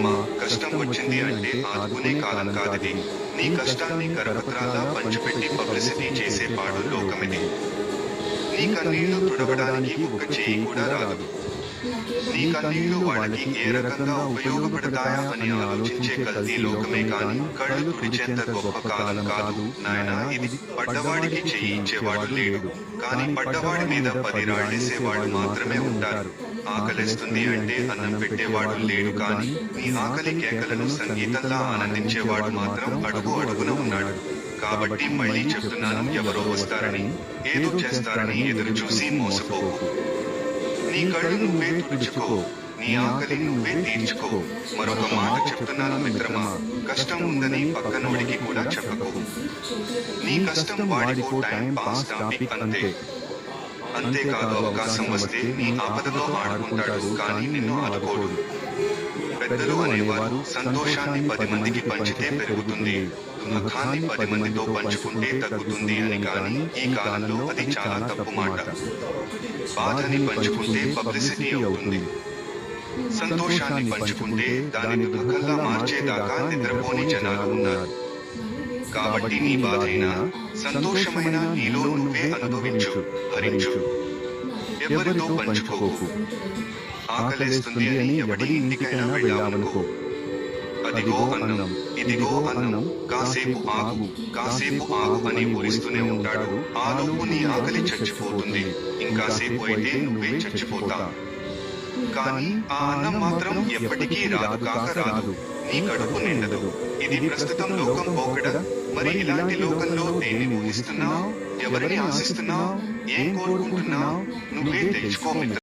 అమ్మా కష్టం వచ్చింది అంటే ఆదుకునే కాలం కాదిది. నీ కష్టాన్ని కరపత్రాలా పంచిపెట్టి పబ్లిసిటీ చేసేవాడు లోకమిది. నీ కన్నీళ్ళు తుడవడానికి ఒక్క చేయి కూడా రాదు. నీ కన్నీళ్ళు వాళ్ళకి ఏ రకంగా ఉపయోగపడతాయా అని ఆలోచించే కల్తీ లోకమే కాని కళ్ళు తుడిచేంత గొప్ప కాలం కాదు. నాయన ఇది పడ్డవాడికి చెయ్యి ఇచ్చేవాడు లేడు. కానీ పడ్డవాడి మీద పది రాళ్ళేసేవాడు మాత్రమే ఉంటారు. ఆకలిస్తుంది అంటే అన్నం పెట్టేవాడు లేడు కానీ నీ ఆకలి కేకలను సంగీతంలా ఆనందించేవాడు మాత్రం అడుగు అడుగున ఉన్నాడు. కాబట్టి మళ్ళీ చెప్తున్నాను ఎవరో వస్తారని ఏదో చేస్తారని ఎదురు చూసి మోసపోకు. నీ కళ్ళు నువ్వే తుడుచుకో నీ ఆకలి నువ్వే తీర్చుకో. మరొక మాట చెప్తున్నాను మిత్రమా కష్టం ఉందని పక్కనోడికి కూడా చెప్పకు. నీ కష్టం వాడికో టైం పాస్ టాపిక్ అంతే. అంతేకాదు అవకాశం వస్తే నీ ఆపదతో ఆడుకుంటాడు కానీ నిన్ను ఆదుకోడు. పెద్దలు అనేవారు సంతోషాన్ని పది మందికి పంచితే పెరుగుతుంది. దుఃఖాన్ని పది మందితో పంచుకుంటే తగ్గుతుంది అని కానీ ఈ కాలంలో అది చాలా తప్పు మాట. బాధని పంచుకుంటే పబ్లిసిటీ అవుతుంది. సంతోషాన్ని పంచుకుంటే దానిని దుఃఖంగా మార్చేదాకా నిద్రపోని జనాలు ఉన్నారు. కాబట్టి నీ బాధైన సంతోషమైన నీలో నువ్వే అనుభవించు హరించు. ఎవరితో పంచుకోకు. ఆకలేస్తుంది అని ఎవరి ఇంటికైనా వెళ్ళావనుకో. అదిగో అన్నం ఇదిగో అన్నం కాసేపు ఆగు కాసేపు ఆగు అని ఊరిస్తూనే ఉంటాడు. ఆలోపు నీ ఆకలి చచ్చిపోతుంది. ఇంకాసేపు అయితే నువ్వే చచ్చిపోతా. కానీ ఆ అన్నం మాత్రం ఎప్పటికీ రాదు కాక రాదు. నీ కడుపు నిండదు. ఇది ప్రస్తుతం లోకం పోకడ? మరి ఇలాంటి లోకంలో దేన్ని ఊహిస్తున్నావు ఎవరిని ఆశిస్తున్నావు ఏం కోరుకుంటున్నావు నువ్వే తెలుసుకో మిత్రమా.